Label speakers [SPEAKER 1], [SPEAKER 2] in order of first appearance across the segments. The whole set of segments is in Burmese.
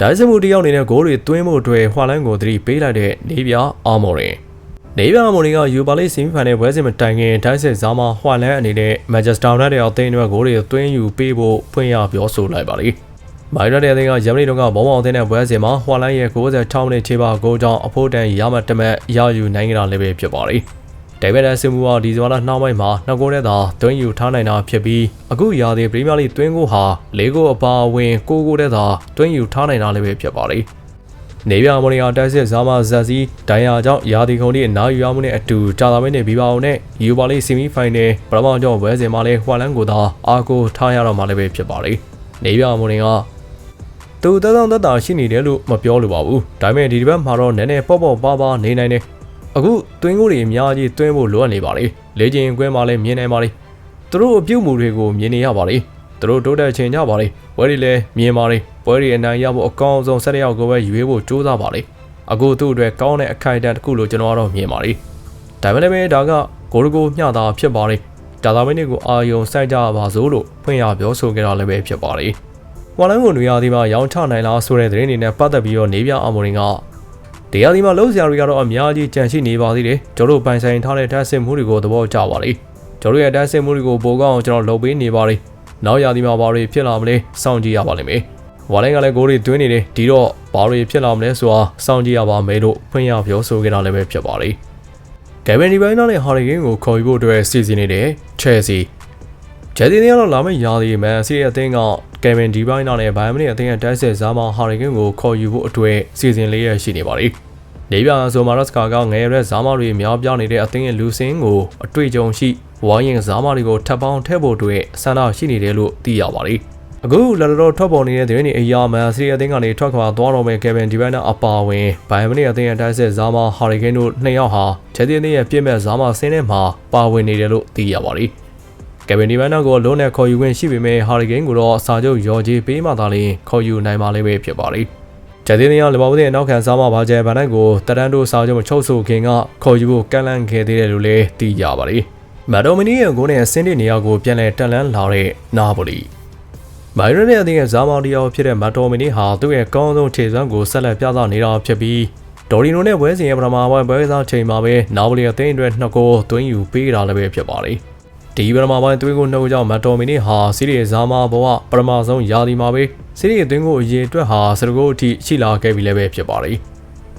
[SPEAKER 1] ဒိုင်းစမှုတယောက်နေတဲ့ဂိုးတွေသွင်းမှုတွေဟွာလန်းကိုသတိပေးလိုက်တဲ့နေပြအာမော်ရင်နေပြအာမော်ရင်ကယူပါလိဆီမီဖိုင်နယ်ပွဲစဉ်မတိုင်ခင်ဒိုင်းစစ်ဇာမဟွာလန်းအနေနဲ့မန်ချက်စတာယူနိုက်တက်အသင်းအတွက်ဂိုးတွေသွင်းယူပေးဖို့ဖွင့်ရပြောဆိုလိုက်ပါလိမ့်မိုင်ရတဲ့အသင်းကဂျမနီတုန်းကဘောမောင်အသင်းနဲ့ပွဲစဉ်မှာဟွာလန်းရဲ့96မိနစ်ချေပါဂိုးကြောင့်အဖို့တန်ရမတ်တမတ်ရယူနိုင်ကြတာလည်းပဲဖြစ်ပါလိမ့် ဒေးဗစ်လက်ဆင်မူဟာဒီဇွာလာနှောင်းပိုင်းမှာနှစ်ဂိုးနဲ့သာသွင်းယူထားနိုင်တာဖြစ်ပြီးအခုရာသီပရီးမီးယားလိသွင်းဂိုးဟာ၄ဂိုးအပါအဝင်၉ဂိုးနဲ့သာသွင်းယူထားနိုင်တာလည်းပဲဖြစ်ပါလိမ့်နေပြမော်နီယာတိုက်စစ်ဇာမာဇက်စီဒိုင်ယာကြောင့်ရာသီကုန်သည့်အနားယူရမှုနဲ့အတူကြာသပတေးနေ့ဘီဘာအောင်နဲ့ယူပါလိဆီမီဖိုင်နယ်ပရမောင်ကျော်ဝဲစဉ်မှာလည်းဟွာလန်ကိုသာအာကိုထားရတော့မှလည်းပဲဖြစ်ပါလိမ့်နေပြမော်နီယာသူတသောသက်တာရှိနေတယ်လို့မပြောလိုပါဘူးဒါပေမဲ့ဒီတစ်ပတ်မှာတော့နည်းနည်းပေါ့ပေါ့ပါးပါးနေနိုင်တယ် အခုတွင်းကိုတွေအများကြီးတွင်းဖို့လိုအပ်နေပါလေလေကျင်ကွင်းမှာလည်းမြင်နိုင်ပါလေသူတို့အပြုတ်မှုတွေကိုမြင်နေရပါလေသူတို့တိုးတက်ချင်ကြပါလေဝဲတွေလည်းမြင်ပါလေပွဲတွေအနိုင်ရဖို့အကောင်းဆုံး၁၇ယောက်ကိုပဲရွေးဖို့ကြိုးစားပါလေအခုသူ့အတွက်ကောင်းတဲ့အခိုင်အတန့်တစ်ခုလို့ကျွန်တော်ကတော့မြင်ပါလေဒါပေမဲ့လည်းဒါကဂိုးကိုမျှတာဖြစ်ပါလေဒါသာမင်းတွေကိုအာယုံစိုက်ကြပါစို့လို့ဖွင့်ရပြောဆိုခဲ့တာလည်းပဲဖြစ်ပါလေဝါလန်ကိုနေရာဒီမှာရောင်းချနိုင်လားဆိုတဲ့သတင်းတွေနဲ့ပတ်သက်ပြီးတော့နေပြအမော်ရင်က တရားဒီမှာလုံးစရာတွေကတော့အများကြီးကြန့်ရှိနေပါသေးတယ်ကျွန်တော်တို့ပိုင်ဆိုင်ထားတဲ့ဓာတ်စစ်မှုတွေကိုသဘောကျပါလေကျွန်တော်ရဲ့ဓာတ်စစ်မှုတွေကိုပိုကောင်းအောင်ကျွန်တော်လုပ်ပေးနေပါလေနောက်ရာသီမှာဘာတွေဖြစ်လာမလဲစောင့်ကြည့်ရပါလိမ့်မယ်ဝါလိုင်းကလည်းဂိုးတွေသွင်းနေတယ်ဒီတော့ဘာတွေဖြစ်လာမလဲဆိုတာစောင့်ကြည့်ရပါမယ်လို့ဖွင့်ရပြောဆိုခဲ့တာလည်းပဲဖြစ်ပါလေကယ်ဗင်ဒီပိုင်းနာနဲ့ဟာရီကင်းကိုခေါ်ယူဖို့အတွက်စီစဉ်နေတဲ့ချ ယ်ဆီချယ်ဆီတွေကတော့လာမယ့်ရာသီမန်စီရဲ့အသင်းကကယ်ဗင်ဒီပိုင်းနာနဲ့ဘိုင်မနီအသင်းရဲ့တိုက်စစ်ဇာမဟာရီကင်းကိုခေါ်ယူဖို့အတွက်စီစဉ်လေးရရှိနေပါလိမ့်နေပြဆိုမာရတ်စကာကငယ်ရဲဇာမတွေများပြားနေတဲ့အသင်းရဲ့လူစင်းကိုအတွေ့အကြုံရှိဝိုင်းရင်ဇာမတွေကိုထပ်ပေါင်းထည့်ဖို့အတွက်ဆန္ဒရှိနေတယ်လို့သိရပါလိမ့်အခုလက်တော်ထွက်ပေါ်နေတဲ့သတင်းတွေအရာမန်စီအသင်းကနေထွက်ခွာသွားတော့မဲ့ကယ်ဗင်ဒီဘန်နာအပါဝင်ဘိုင်မနီအသင်းရဲ့တိုက်စစ်ဇာမဟာရီကင်းတို့နှစ်ယောက်ဟာချယ်တီအသင်းရဲ့ပြည့်မဲ့ဇာမဆင်းထဲမှာပါဝင်နေတယ်လို့သိရပါလိမ့် ကယ်ဗင်ဒီဘန်နာကိုလုံးနဲ့ခေါ်ယူခွင့်ရှိပေမဲ့ဟာရီကင်းကိုတော့စာချုပ်ရော်ကြီးပေးမှသာလျှင်ခေါ်ယူနိုင်မှာလည်းပဲဖြစ်ပါလိမ့်ကျတဲ့နေရလဘောင်းတဲ့နောက်ခံစားမပါကျဲဗန်နိုင်ကိုတရန်တို့စာချုပ်မချုပ်ဆိုခင်ကခေါ်ယူဖို့ကန့်လန့်ခဲ့သေးတယ်လို့လည်းသိကြပါလိမ့်မက်ဒိုမီနီရဲ့ဂိုးနဲ့ဆင်းတဲ့နေရာကိုပြန်လည်တက်လန်းလာတဲ့နာပိုလီမိုင်ရနဲ့အသင်းရဲ့ဇာမောင်တယောက်ဖြစ်တဲ့မက်ဒိုမီနီဟာသူ့ရဲ့ကောင်းဆုံးခြေစွမ်းကိုဆက်လက်ပြသနေတာဖြစ်ပြီးဒေါ်ရီနိုနဲ့ပွဲစဉ်ရဲ့ပထမပိုင်းပွဲစားချိန်မှာပဲနာပိုလီအသင်းအတွက်နှစ်ဂိုးသွင်းယူပေးတာလည်းပဲဖြစ်ပါလိမ့် ဒီပထမပိုင်းသွင်းကိုနှုတ်ကြောင့်မက်တော်မီနီဟာစီးရီဇာမာဘဝပထမဆုံးရာသီမှာပဲစီးရီသွင်းကိုအရေးအတွက်ဟာစရဂိုအထိရှိလာခဲ့ပြီလည်းပဲဖြစ်ပါလိမ့်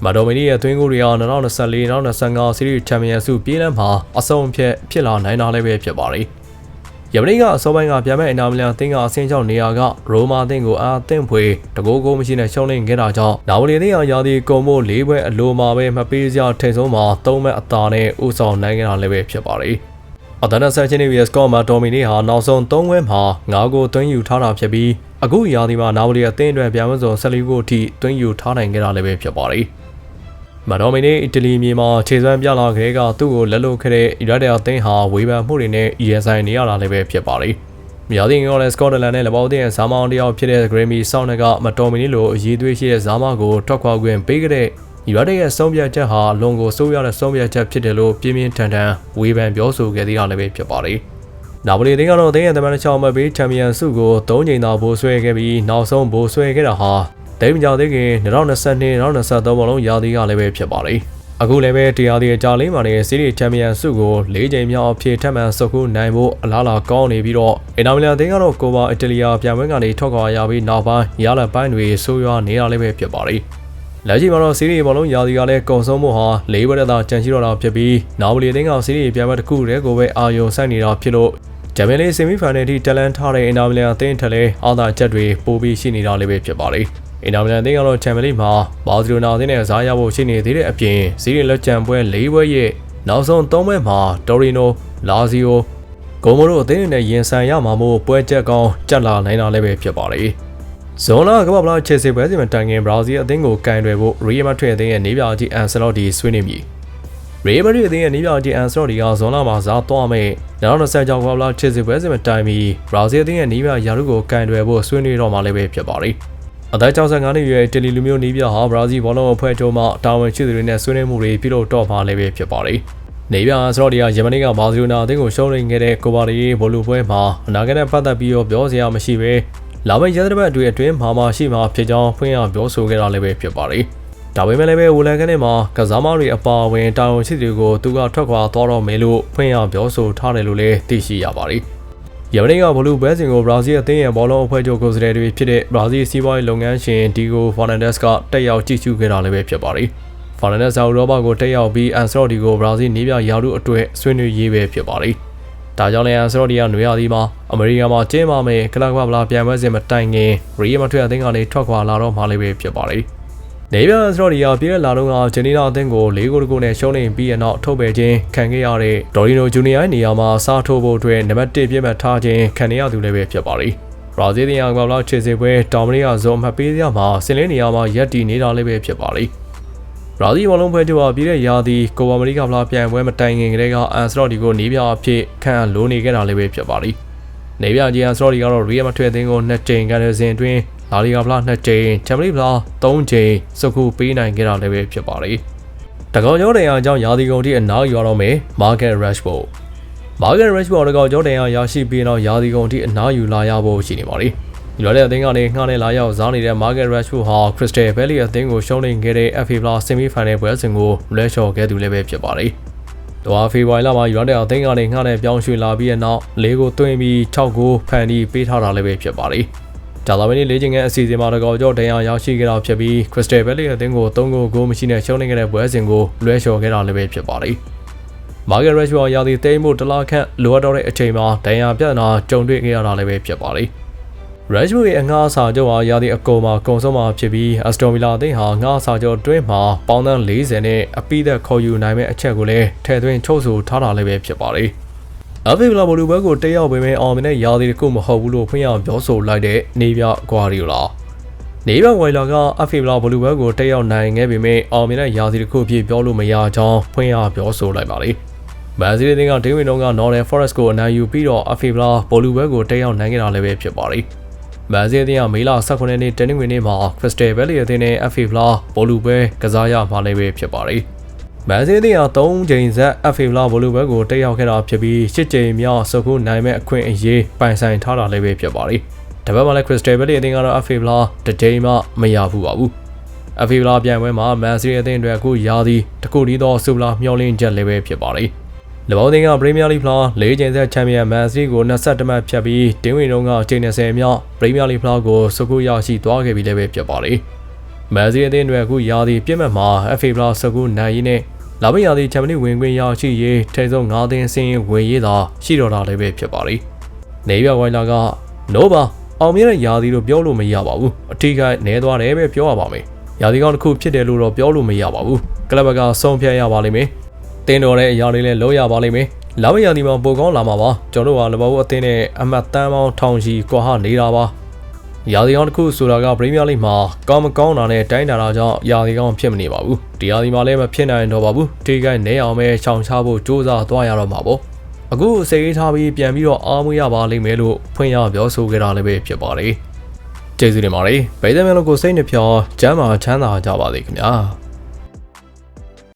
[SPEAKER 1] မတော်မီနီရဲ့သွင်းကိုတွေဟာ2024-2025စီးရီချန်ပီယံဆုပြေးလမ်းမှာအဆုံးဖြတ်ဖြစ်လာနိုင်တာလည်းပဲဖြစ်ပါလိမ့်ယမနိကအစောပိုင်းကပြန်မဲ့အနာမလန်အသင်းကအဆင်းချောင်းနေရာကရိုမာအသင်းကိုအာအသင်းဖွေတကိုးကိုမရှိနဲ့ရှုံးလင်းခဲ့တာကြောင့်နာဝလီအသင်းဟာရာသီကုန်မို့၄ဘွဲအလိုမှာပဲမပေးစရာထိန်ဆုံးမှာ၃မဲ့အသာနဲ့ဥဆောင်နိုင်ခဲ့တာလည်းပဲဖြစ်ပါလိမ့် အဒနဆက်ချင်းရဲ့စကော့မှာဒေါ်မီနီဟာနောက်ဆုံး၃ဝဲမှာ၅ဂိုးသွင်းယူထားတာဖြစ်ပြီးအခုရာသီမှာနာဝလီအသင်းအတွက်ပြန်မစုံ၁၄ဂိုးအထိသွင်းယူထားနိုင်ခဲ့တာလည်းပဲဖြစ်ပါတယ်။မတော်မီနီအီတလီမြေမှာခြေစွမ်းပြလာခဲ့ကသူ့ကိုလက်လွတ်ခဲ့တဲ့အီရတ်အသင်းဟာဝေဖန်မှုတွေနဲ့ ESI နေရတာလည်းပဲဖြစ်ပါတယ်။မြောက်တင်ကလည်းစကော့တလန်နဲ့လဘောက်တင်ရဲ့ဇာမောင်တယောက်ဖြစ်တဲ့ Grammy ဆောင်းနကမတော်မီနီလိုအရေးသွေးရှိတဲ့ဇာမကိုထွက်ခွာခွင့်ပေးခဲ့တဲ့ ယူရတဲ့ရဲ့ဆုံးဖြတ်ချက်ဟာလွန်ကိုစိုးရတဲ့ဆုံးဖြတ်ချက်ဖြစ်တယ်လို့ပြင်းပြင်းထန်ထန်ဝေဖန်ပြောဆိုခဲ့သေးတာလည်းပဲဖြစ်ပါတယ်။နာပိုလီတင်းကတော့တင်းရဲ့သမန်ချောင်းမပေးချန်ပီယံဆုကို၃ချိန်သာဘိုးဆွဲခဲ့ပြီးနောက်ဆုံးဘိုးဆွဲခဲ့တာဟာတိမ်ကြောင်သေးခင်2022-2023ဘောလုံးရာသီကလည်းပဲဖြစ်ပါတယ်။အခုလည်းပဲတရားဒီအကြလေးမှာနေစီးရီချန်ပီယံဆုကို၄ချိန်မြောက်အဖြစ်ထပ်မံဆုပ်ခုနိုင်ဖို့အလားအလာကောင်းနေပြီးတော့အင်တာမီလန်အသင်းကတော့ကိုပါအီတလီယာပြန်ပွဲကနေထွက်ခွာရပြီးနောက်ပိုင်းရလပိုင်းတွေဆိုးရွားနေတာလည်းပဲဖြစ်ပါတယ်။ လက်ရှိမှာတော့စီးရီဘောလုံးရာသီကလည်းကုံဆုံးမှုဟာ၄ဘက်သာကြန့်ရှိတော့တာဖြစ်ပြီးနာပိုလီအသင်းကစီးရီပြိုင်ပွဲတစ်ခုတည်းကိုပဲအာရုံစိုက်နေတာဖြစ်လို့ဂျမန်လီဆီမီဖိုင်နယ်ထိတလန်ထားတဲ့အင်တာမီလန်အသင်းထက်လည်းအာသာချက်တွေပိုပြီးရှိနေတာလည်းပဲဖြစ်ပါလေအင်တာမီလန်အသင်းကတော့ချန်ပီယံလိမှာဘာစီလိုနာအသင်းနဲ့ကစားရဖို့ရှိနေသေးတဲ့အပြင်စီးရီလက်ချန်ပွဲ၄ပွဲရဲ့နောက်ဆုံး၃ပွဲမှာတိုရီနိုလာဇီယိုဂိုမိုရိုအသင်းနဲ့ရင်ဆိုင်ရမှာမို့ပွဲချက်ကောင်းကြက်လာနိုင်တာလည်းပဲဖြစ်ပါလေ ဇွန်လကမ္ဘာ့ဖလားချယ်ဆီပွဲစီမှာတိုင်ငင်ဘရာဇီးအသင်းကိုကန်တွယ်ဖို့ရီယယ်မက်ဒရစ်အသင်းရဲ့နေပြကြီးအန်ဆလော့ဒီဆွေးနွေးမည်ရီယယ်မက်ဒရစ်အသင်းရဲ့နေပြကြီးအန်ဆလော့ဒီကဇွန်လမှာဇာသွားမယ်2020ကျော်ကမ္ဘာ့ဖလားချယ်ဆီပွဲစီမှာတိုင်ပြီးဘရာဇီးအသင်းရဲ့နေပြရာထူးကိုကန်တွယ်ဖို့ဆွေးနွေးတော့မှလည်းပဲဖြစ်ပါလိမ့်အသက်65နှစ်အရွယ်တယ်လီလူမျိုးနီးပြဟာဘရာဇီးဘောလုံးအဖွဲ့ချုပ်မှတာဝန်ရှိသူတွေနဲ့ဆွေးနွေးမှုတွေပြုလုပ်တော့မှလည်းပဲဖြစ်ပါလိမ့်နေပြဆလော့ဒီကယမနီကဘာစီလိုနာအသင်းကိုရှုံးနိမ့်ခဲ့တဲ့ကိုပါရီဘောလူပွဲမှာအနာဂတ်နဲ့ပတ်သက်ပြီးတော့ပြောစရာမရှိပဲ လာမယ့်ရက်သတ္တပတ်အတွင်းအတွင်းမှာမရှိမှာဖြစ်ကြောင်းဖွင့်ရပြောဆိုခဲ့တာလည်းပဲဖြစ်ပါတယ်။ဒါပေမဲ့လည်းပဲဝလန်ကနေမှာကစားမတွေအပါအဝင်တာဝန်ရှိသူတွေကိုသူကထွက်ခွာသွားတော့မယ်လို့ဖွင့်ရပြောဆိုထားတယ်လို့လည်းသိရှိရပါတယ်။ယမနိကဘလူးဘဲစင်ကိုဘရာဇီးအသင်းရဲ့ဘောလုံးအဖွဲ့ချုပ်ကိုယ်စားလှယ်တွေဖြစ်တဲ့ဘရာဇီးစီးပွားရေးလုပ်ငန်းရှင်ဒီဂိုဖာနန်ဒက်စ်ကတက်ရောက်ကြည့်ရှုခဲ့တာလည်းပဲဖြစ်ပါတယ်။ဖာနန်ဒက်စ်ကဥရောပကိုတက်ရောက်ပြီးအန်စလော့ဒီကိုဘရာဇီးနေပြရာထူးအတွက်ဆွေးနွေးရေးပဲဖြစ်ပါတယ်။ ဒါကြောင့်လည်းအန်စလော့ဒီကနွေရာသီမှာအမေရိကန်မှာကျင်းပမယ်ကလပ်ကပလာပြန်ပွဲစဉ်မတိုင်ခင်ရီယမထွေအသင်းကနေထွက်ခွာလာတော့မှလည်းပဲဖြစ်ပါတယ်။နေပြန်စတော့ဒီယာပြည်တဲ့လာတော့ကဂျနီနာအသင်းကို၄ဂိုးတကူနဲ့ရှုံးနေပြီးရနောက်ထုတ်ပယ်ခြင်းခံခဲ့ရတဲ့ဒေါ်ရီနိုဂျူနီယာရဲ့နေရာမှာစားထိုးဖို့အတွက်နံပါတ်1ပြည့်မှတ်ထားခြင်းခံရသူလည်းပဲဖြစ်ပါတယ်။ဘရာဇီးတရားကမ္ဘာချေစီပွဲတောင်မနီယာဇုံမှတ်ပေးရမှာဆင်လင်းနေရာမှာရက်တီနေတာလည်းပဲဖြစ်ပါတယ်။ ဘရာဇီးဘောလုံးဖွဲ့ချုပ်ကပြည်တဲ့ရာသီကိုပါမရီကဖလားပြန်ပွဲမတိုင်ခင်ကတည်းကအန်စတော့ဒီကိုနေပြအဖြစ်ခံလိုနေခဲ့တာလည်းပဲဖြစ်ပါတယ်။နေပြကြီးအန်စတော့ဒီကတော့ရီယယ်မထွေအသင်းကို2ကြိမ်ကန်ရစဉ်အတွင်းလာလီဂါဖလား2ကြိမ်ချန်ပီယံဖလား3ကြိမ်စုခုပေးနိုင်ခဲ့တာလည်းပဲဖြစ်ပါတယ်။တကောင်ကျော်တန်ရာအကြောင်းရာသီကုန်ထိအနားယူရတော့မယ်မာကက်ရက်ရှ်ဘော့မာကက်ရက်ရှ်ဘော့တကောင်ကျော်တန်ရာရရှိပြီးတော့ရာသီကုန်ထိအနားယူလာရဖို့ရှိနေပါတ ယ်။ရွာတဲ့အသင်းကနေငှားနေလာရောက်စားနေတဲ့ Market Rashford ဟာ Crystal Palace အသင်းကိုရှုံးနိမ့်ခဲ့တဲ့ FA Plus Semi Final ပွဲစဉ်ကိုလွဲချော်ခဲ့သူလည်းပဲဖြစ်ပါတယ်။တွာဖေဝိုင်လာမှာရွာတဲ့အသင်းကနေငှားနေပြောင်းရွှေ့လာပြီးတဲ့နောက်၄ကိုသွင်းပြီး6ကိုဖန်တီးပေးထားတာလည်းပဲဖြစ်ပါတယ်။ဂျာလာမနီလေးချင်းကအစီအစဉ်မှာတကောကြောဒဏ်ရာရရှိခဲ့တာဖြစ်ပြီး Crystal Palace အသင်းကို3ဂိုးဂိုးမရှိနဲ့ရှုံးနိမ့်ခဲ့တဲ့ပွဲစဉ်ကိုလွဲချော်ခဲ့တာလည်းပဲဖြစ်ပါတယ်။ Market Rashford ရာသီသိမ်းမှုတလားခန့်လိုအပ်တော့တဲ့အချိန်မှာဒဏ်ရာပြဿနာကြုံတွေ့ခဲ့ရတာလည်းပဲဖြစ်ပါတယ်။ Rashford ရဲ့အငှားစာချုပ်ဟာရာသီအကုန်မှာကုန်ဆုံးမှာဖြစ်ပြီး Aston Villa အသင်းဟာငှားစာချုပ်အတွင်းမှာပေါင်သန်း40နဲ့အပိသက်ခေါ်ယူနိုင်မဲ့အချက်ကိုလည်းထည့်သွင်းချုပ်ဆိုထားတာလည်းပဲဖြစ်ပါတယ်။ Aston Villa ဘောလူဘဲကိုတက်ရောက်ပေမဲ့အောင်မြင်တဲ့ရာသီတစ်ခုမဟုတ်ဘူးလို့ဖွင့်ရပြောဆိုလိုက်တဲ့နေပြကွာရီယိုလာနေပြဝိုင်လာက Aston Villa ဘောလူဘဲကိုတက်ရောက်နိုင်ခဲ့ပေမဲ့အောင်မြင်တဲ့ရာသီတစ်ခုအဖြစ်ပြောလို့မရကြောင်းဖွင့်ရပြောဆိုလိုက်ပါတယ်။မန်စီးတီးကဒိန်းဝင်တော့က Northern Forest ကိုအနိုင်ယူပြီးတော့ Aston Villa ဘောလူဘဲကိုတက်ရောက်နိုင်ခဲ့တာလည်းပဲဖြစ်ပါတယ်။ မန်စီးတီးကမေလ18ရက်နေ့တနင်္ဂနွေနေ့မှာ Crystal Palace အသင်းနဲ့ FA Villa ဘောလူပွဲကစားရမှာလည်းပဲဖြစ်ပါတယ်။မန်စီးတီးက3ချိန်ဆက် FA Villa ဘောလူပွဲကိုတက်ရောက်ခဲ့တာဖြစ်ပြီး10ချိန်မြောက်စုခုနိုင်မဲ့အခွင့်အရေးပိုင်ဆိုင်ထားတာလည်းပဲဖြစ်ပါတယ်။တပတ်မှလည်း Crystal Palace အသင်းကတော့ FA Villa တစ်ချိန်မှမရဘူးပါဘူး။ FA Villa ပြိုင်ပွဲမှာမန်စီးတီးအသင်းတွေအခုရာသီတခုတည်းသောဆူဗလာမျှော်လင့်ချက်လည်းပဲဖြစ်ပါတယ်။။၎ င်းသင်းကပရီးမီးယားလိဖလား၄ချိန်ဆက်ချန်ပီယံမန်စီးကို22မှတ်ဖြတ်ပြီးတင်းဝင်တုံးကအချိန်20မြောက်ပရီးမီးယားလိဖလားကိုစကူရရှိသွားခဲ့ပြီလည်းပဲဖြစ်ပါတယ်။မန်စီးအသင်းတွေအခုရာသီပြည့်မှတ်မှာ FA ဖလားစကူနိုင်ရင်းနဲ့လာမယ့်ရာသီချန်ပီယံဝင်ခွင့်ရရှိရေးထိန်းဆုံး9သင်းစင်းဝင်ရေးသာရှိတော့တာလည်းပဲဖြစ်ပါတယ်။နေပြဝိုင်လာကနိုဘာအောင်မြင်တဲ့ရာသီလို့ပြောလို့မရပါဘူး။အထီးကနေသွားတယ်ပဲပြောရပါမယ်။ရာသီကောင်းတစ်ခုဖြစ်တယ်လို့တော့ပြောလို့မရပါဘူး။ကလပ်ကဆုံးဖြတ်ရပါလိမ့်မယ်။ တင်းတော်တဲ့အရာတွေလည်းလုံးရပါလိမ့်မယ်။လာမရဒီမှာပိုကောင်းလာမှာပါ။ကျွန်တော်တို့ကလဘဘူးအသင်းနဲ့အမှတ်တမ်းပေါင်းထောင်ချီကွာဟနေတာပါ။ရာသီကောင်းတစ်ခုဆိုတာကပရီးမီးယားလိမှာကောင်းမကောင်းတာနဲ့တိုင်းတာတာကြောင့်ရာသီကောင်းဖြစ်မနေပါဘူး။ဒီရာသီမှာလည်းမဖြစ်နိုင်တော့ပါဘူး။ထိခိုက်နေအောင်ပဲချောင်ချဖို့စူးစမ်းသွားရတော့မှာပေါ့။အခုစိတ်ထားပြီးပြန်ပြီးတော့အားမွေးရပါလိမ့်မယ်လို့ဖွင့်ရပြောဆိုခဲ့တာလည်းပဲဖြစ်ပါတယ်။ကျေးဇူးတင်ပါတယ်။ဗိဒ်သမန်လို့ကိုစိတ်နှဖြောချမ်းသာချမ်းသာကြပါစေခင်ဗျာ။